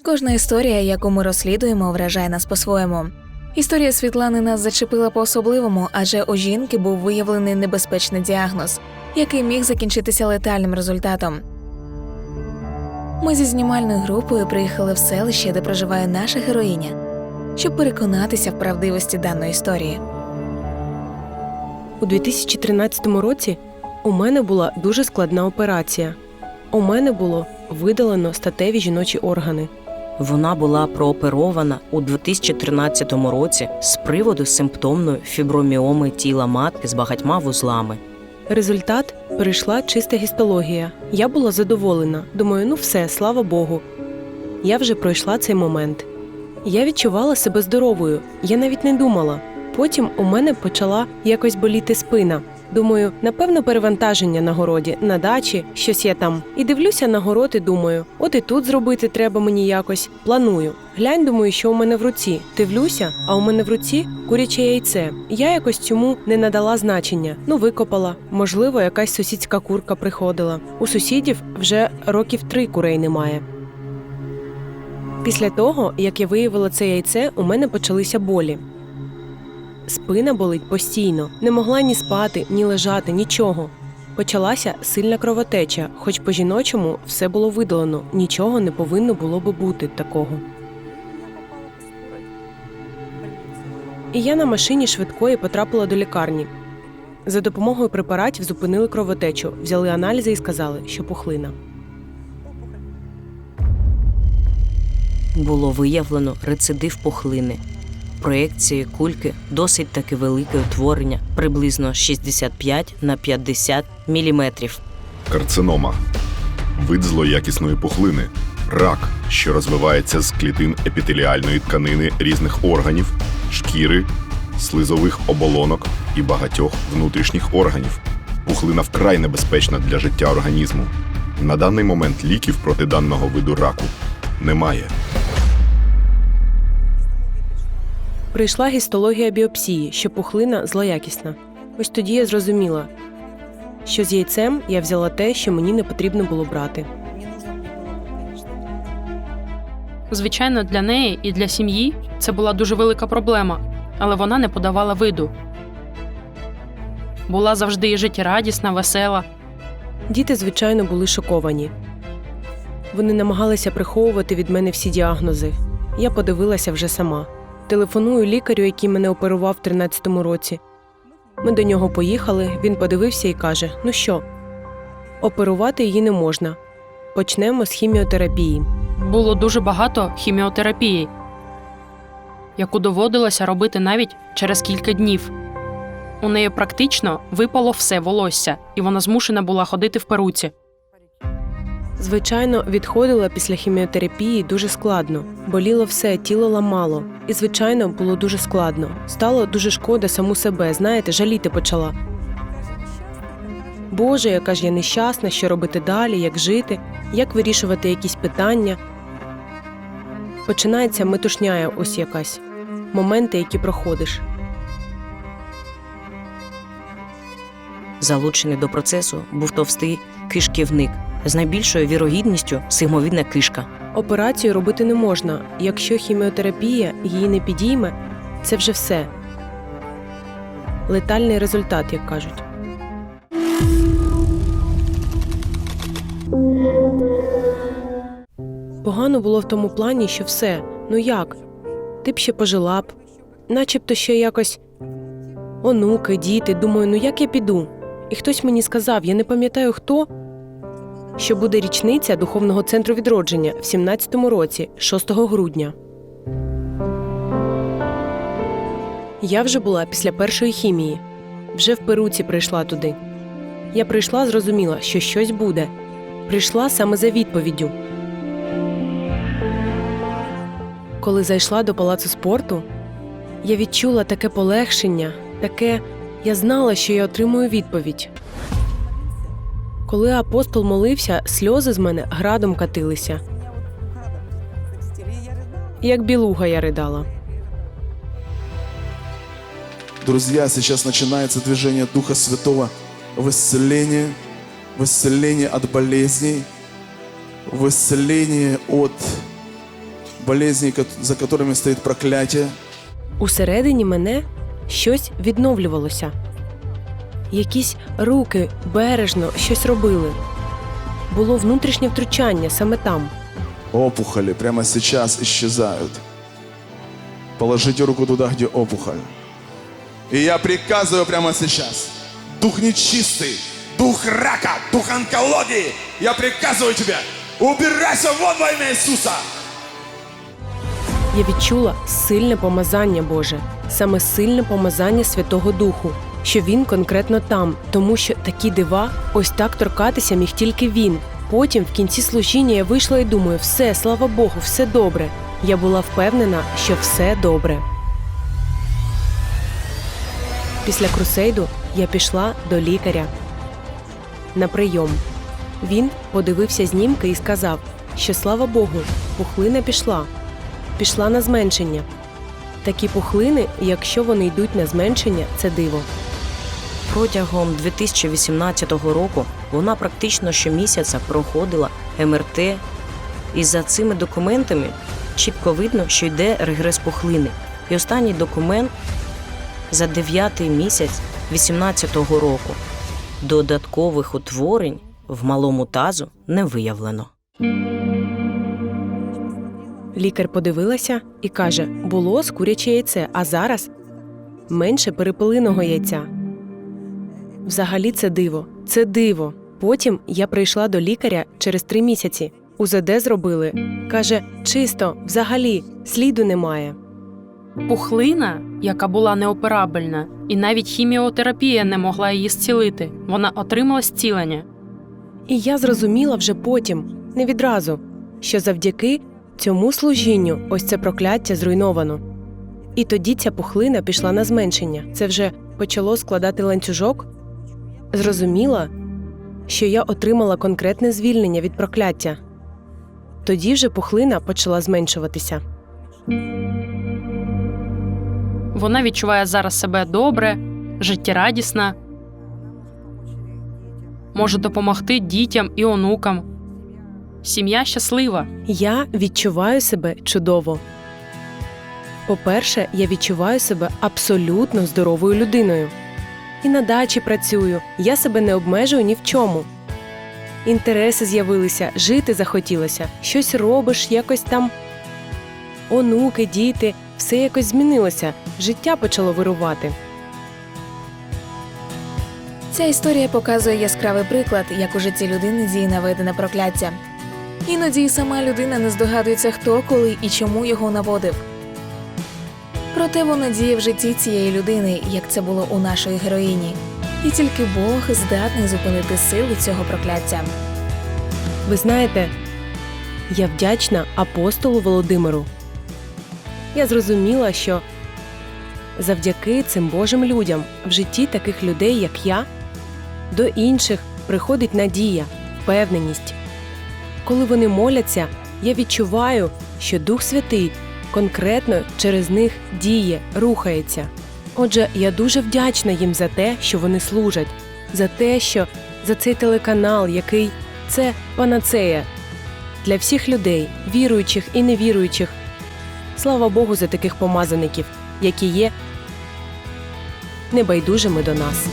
Кожна історія, яку ми розслідуємо, вражає нас по-своєму. Історія Світлани нас зачепила по-особливому, адже у жінки був виявлений небезпечний діагноз, який міг закінчитися летальним результатом. Ми зі знімальною групою приїхали в селище, де проживає наша героїня, щоб переконатися в правдивості даної історії. У 2013 році у мене була дуже складна операція. У мене було видалено статеві жіночі органи. Вона була прооперована у 2013 році з приводу симптомної фіброміоми тіла матки з багатьма вузлами. Результат перейшла чиста гістологія. Я була задоволена. Думаю, ну все, слава Богу. Я вже пройшла цей момент. Я відчувала себе здоровою. Я навіть не думала. Потім у мене почала якось боліти спина. Думаю, напевно, перевантаження на городі, на дачі, щось я там. І дивлюся на город і думаю, от і тут зробити треба мені якось. Планую. Глянь, думаю, що у мене в руці. Дивлюся, а у мене в руці куряче яйце. Я якось цьому не надала значення. Ну, викопала. Можливо, якась сусідська курка приходила. У сусідів вже років три курей немає. Після того, як я виявила це яйце, у мене почалися болі. Спина болить постійно, не могла ні спати, ні лежати, нічого. Почалася сильна кровотеча, хоч по жіночому все було видалено, нічого не повинно було би бути такого. І я на машині швидкої потрапила до лікарні. За допомогою препаратів зупинили кровотечу, взяли аналізи і сказали, що пухлина. Було виявлено рецидив пухлини. Проекції кульки досить таки велике утворення, приблизно 65 на 50 міліметрів. Карцинома вид злоякісної пухлини, рак, що розвивається з клітин епітеліальної тканини різних органів, шкіри, слизових оболонок і багатьох внутрішніх органів. Пухлина вкрай небезпечна для життя організму. На даний момент ліків проти даного виду раку немає. Прийшла гістологія біопсії, що пухлина злоякісна. Ось тоді я зрозуміла, що з яйцем я взяла те, що мені не потрібно було брати. Звичайно, для неї і для сім'ї це була дуже велика проблема, але вона не подавала виду. Була завжди життєрадісна, весела. Діти, звичайно, були шоковані. Вони намагалися приховувати від мене всі діагнози. Я подивилася вже сама. Телефоную лікарю, який мене оперував в 13-му році. Ми до нього поїхали, він подивився і каже: Ну що, оперувати її не можна. Почнемо з хіміотерапії. Було дуже багато хіміотерапії, яку доводилося робити навіть через кілька днів. У неї практично випало все волосся, і вона змушена була ходити в перуці. Звичайно, відходила після хіміотерапії дуже складно. Боліло все, тіло ламало. І, звичайно, було дуже складно. Стало дуже шкода саму себе, знаєте, жаліти почала. Боже, яка ж я нещасна, що робити далі, як жити, як вирішувати якісь питання. Починається метушняя ось якась. Моменти, які проходиш. Залучений до процесу був товстий кишківник з найбільшою вірогідністю сигмовідна кишка. Операцію робити не можна. Якщо хіміотерапія її не підійме, це вже все. Летальний результат, як кажуть. Погано було в тому плані, що все. Ну як? Ти б ще пожила б, начебто ще якось онуки, діти. Думаю, ну як я піду? І хтось мені сказав, я не пам'ятаю хто, що буде річниця духовного центру відродження в 17-му році, 6 грудня. Я вже була після першої хімії. Вже в перуці прийшла туди. Я прийшла, зрозуміла, що щось буде. Прийшла саме за відповіддю. Коли зайшла до палацу спорту, я відчула таке полегшення, таке я знала, що я отримую відповідь. Коли апостол молився, сльози з мене градом катилися. Як білуга я ридала. Друзья, сейчас начинается движение Духа Святого в исцелении, в исцелении от болезней, в исцелении от болезней, за которыми стоит проклятие. Усередині мене щось відновлювалося Якісь руки бережно щось робили. Було внутрішнє втручання саме там. Опухоли прямо сейчас исчезают. Положите руку туда, где опухоль. И я приказываю прямо сейчас. Дух нечистый, дух рака, дух онкологии. Я приказываю тебе, убирайся вон во имя Иисуса. Я відчула сильне помазання Боже, саме сильне помазання Святого Духу, що він конкретно там, тому що такі дива, ось так торкатися міг тільки він. Потім, в кінці служіння, я вийшла і думаю, все, слава Богу, все добре. Я була впевнена, що все добре. Після крусейду я пішла до лікаря на прийом. Він подивився знімки і сказав, що слава Богу, пухлина пішла пішла на зменшення. Такі пухлини, якщо вони йдуть на зменшення, це диво. Протягом 2018 року вона практично щомісяця проходила МРТ, і за цими документами чітко видно, що йде регрес пухлини. І останній документ за 9 місяць 2018 року додаткових утворень в малому тазу не виявлено. Лікар подивилася і каже: було з куряче яйце, а зараз менше перепелиного яйця. Взагалі це диво, це диво. Потім я прийшла до лікаря через три місяці. УЗД зробили. Каже, чисто, взагалі, сліду немає. Пухлина, яка була неоперабельна, і навіть хіміотерапія не могла її зцілити. Вона отримала зцілення. І я зрозуміла вже потім, не відразу, що завдяки цьому служінню ось це прокляття зруйновано. І тоді ця пухлина пішла на зменшення. Це вже почало складати ланцюжок. Зрозуміла, що я отримала конкретне звільнення від прокляття. Тоді вже пухлина почала зменшуватися. Вона відчуває зараз себе добре, життєрадісна, може допомогти дітям і онукам. Сім'я щаслива. Я відчуваю себе чудово. По-перше, я відчуваю себе абсолютно здоровою людиною. І на дачі працюю, я себе не обмежую ні в чому. Інтереси з'явилися, жити захотілося, щось робиш, якось там. Онуки, діти, все якось змінилося, життя почало вирувати. Ця історія показує яскравий приклад, як у житті людини діє наведене прокляття. Іноді і сама людина не здогадується, хто, коли і чому його наводив. Проте воно діє в житті цієї людини, як це було у нашої героїні. І тільки Бог здатний зупинити сили цього прокляття. Ви знаєте, я вдячна апостолу Володимиру. Я зрозуміла, що завдяки цим Божим людям в житті таких людей, як я, до інших приходить надія, впевненість. Коли вони моляться, я відчуваю, що Дух Святий конкретно через них діє, рухається. Отже, я дуже вдячна їм за те, що вони служать, за те, що за цей телеканал, який це панацея для всіх людей, віруючих і невіруючих. Слава Богу за таких помазаників, які є небайдужими до нас.